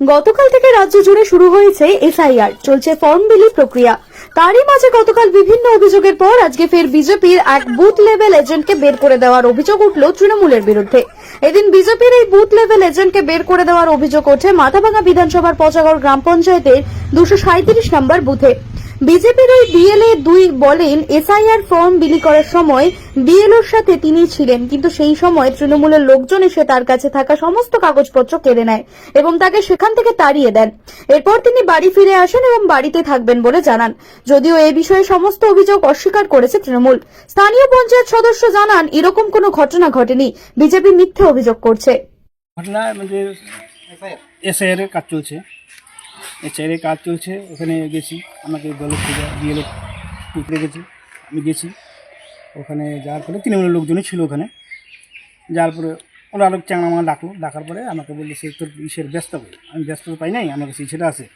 গতকাল থেকে রাজ্য জুড়ে শুরু হয়েছে এসআইআর চলছে ফর্ম বিলি প্রক্রিয়া। তারই মাঝে গতকাল বিভিন্ন অভিযোগের পর আজকে ফের বিজেপির এক বুথ লেভেল এজেন্টকে বের করে দেওয়ার অভিযোগ উঠল তৃণমূলের বিরুদ্ধে। এদিন বিজেপির এই বুথ লেভেল এজেন্টকে বের করে দেওয়ার অভিযোগ ওঠে মাথাভাঙা বিধানসভার পচাগড় গ্রাম পঞ্চায়েতের দুশো সাঁত্রিশ নম্বর বুথে বিজেপির ওই বিএলএ দুই বলেন এসআইআর ফর্ম বিলি করার সময় বিএলওর সাথে তিনি ছিলেন, কিন্তু সেই সময় তৃণমূলের লোকজন এসে তার কাছে থাকা সমস্ত কাগজপত্র কেড়ে নেয় এবং তাকে সেখান থেকে তাড়িয়ে দেন। এরপর তিনি বাড়ি ফিরে আসেন এবং বাড়িতে থাকবেন বলে জানান। যদিও এ বিষয়ে সমস্ত অভিযোগ অস্বীকার করেছে তৃণমূল। স্থানীয় পঞ্চায়েত সদস্য জানান, এরকম কোনো ঘটনা ঘটেনি। বিজেপি মিথ্যে অভিযোগ করছে। ঘটনা এসআইআর এর কাজ চলছে। এর কাজ চলছে ওখানে গেছি। আমাকে দলের থেকে বিএলও টুকরে গেছি আমি গেছি। ওখানে যাওয়ার পরে তৃণমূলের লোকজনই ছিল ওখানে। যাওয়ার পরে ওরা আরও চাংড়া মাঙা ডাকলো। ডাকার পরে আমাকে বলল সে তোর ইসের ব্যস্ত করি আমি ব্যস্ত পাই নাই। আমার কাছে ইসেটা আছে।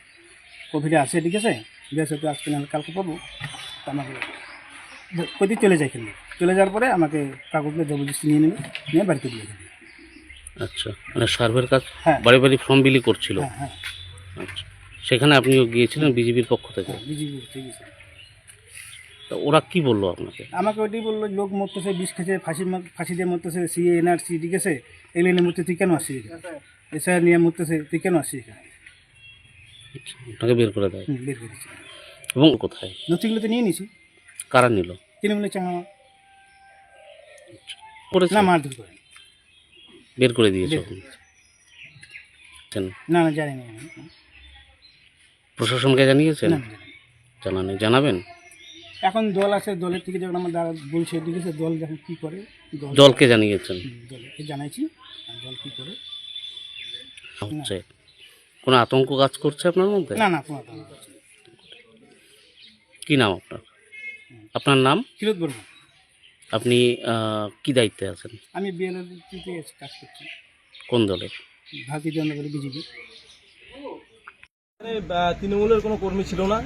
কোভিডে আছে ঠিক আছে? ব্যস্ত তো আজকে নাহলে কালকে পাবো। তা আমাকে কোথায় চলে যায় কিন্তু চলে যাওয়ার পরে আমাকে কাগজগুলো জবরদস্তি নিয়ে নেবে নিয়ে বাড়িতে দিয়ে দেবে আচ্ছা। মানে সার্ভের কাজ? হ্যাঁ। বাড়ি বাড়ি ফর্ম বিলি করছিল? হ্যাঁ হ্যাঁ। আচ্ছা। সেখানে আপনিও গিয়েছিলেন বিজেপির পক্ষ থেকে? আছে তা ওরা কি বলল আপনাকে? আমাকে ওইটাই বলল লোক মরতেছে বিষ খেছে ফাঁসি ফাঁসি দিয়ে মরতেছে সিএ এনআরসি ঠিক আছে? এগুলো নিয়ে মরতে তুই কেন এখানে? এসআই নিয়ে মরতেছে তুই কেন এখানে? আচ্ছা, আপনাকে বের করে দেয়। বের করে দিচ্ছি এবং কোথায়? নথিগুলো তো নিয়ে নিছি কারা নিল? তৃণমূলের চাঙা করেছে? না মারধর করে বের করে দিয়েছে। না না জানি না। প্রশাসনকে জানিয়েছেন? না, আমি জানি না। জানা নেই। জানাবেন? এখন দল আছে দলের থেকে যখন আমার দ্বারা বলছে ঠিক আছে দল যখন কী করে? দলকে জানিয়েছেন? দলকে জানাইছি। দল কী করে? হচ্ছে। কোনো আতঙ্ক কাজ করছে আপনার মধ্যে? না না কোনো আতঙ্ক। কি নাম আপনার? আপনার নাম? ফিরত বলব আপনি কি দায়িত্বে আছেন? আমি বিএলএ কাজ করছি। কোন দলের? ভারতীয় জনতা পার্টি বিজেপি। তৃণমূলের কোনো কর্মী ছিল না।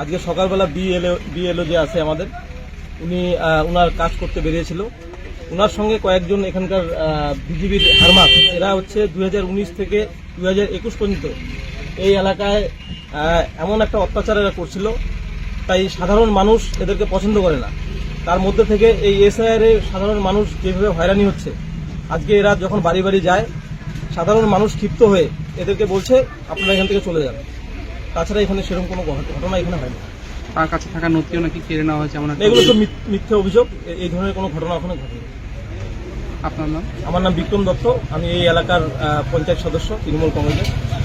আজকে সকালবেলা বিএলও বিএলও যে আছে আমাদের, উনি উনার কাজ করতে বেরিয়েছিল। উনার সঙ্গে কয়েকজন এখানকার বিজেপির হারমাত এরা হচ্ছে দুই হাজার উনিশ থেকে দুই হাজার একুশ পর্যন্ত এই এলাকায় এমন একটা অত্যাচার এরা করছিল, তাই সাধারণ মানুষ এদেরকে পছন্দ করে না। তার মধ্যে থেকে এই এসআইআর এ সাধারণ মানুষ যেভাবে হয়রানি হচ্ছে, আজকে এরা যখন বাড়ি বাড়ি যায়, সাধারণ মানুষ ক্ষিপ্ত হয়ে এদেরকে বলছে আপনারা এখান থেকে চলে যান। তাছাড়া এখানে সেরকম কোনো ঘটনা এখানে হয়নি। তার কাছে থাকা নথিও নাকি কেড়ে নেওয়া হয়েছে আমার এগুলো তো মিথ- মিথ্যে অভিযোগ। এই ধরনের কোনো ঘটনা ওখানে ঘটেনি। আপনার নাম? আমার নাম বিক্রম দত্ত। আমি এই এলাকার পঞ্চায়েত সদস্য তৃণমূল কংগ্রেসের।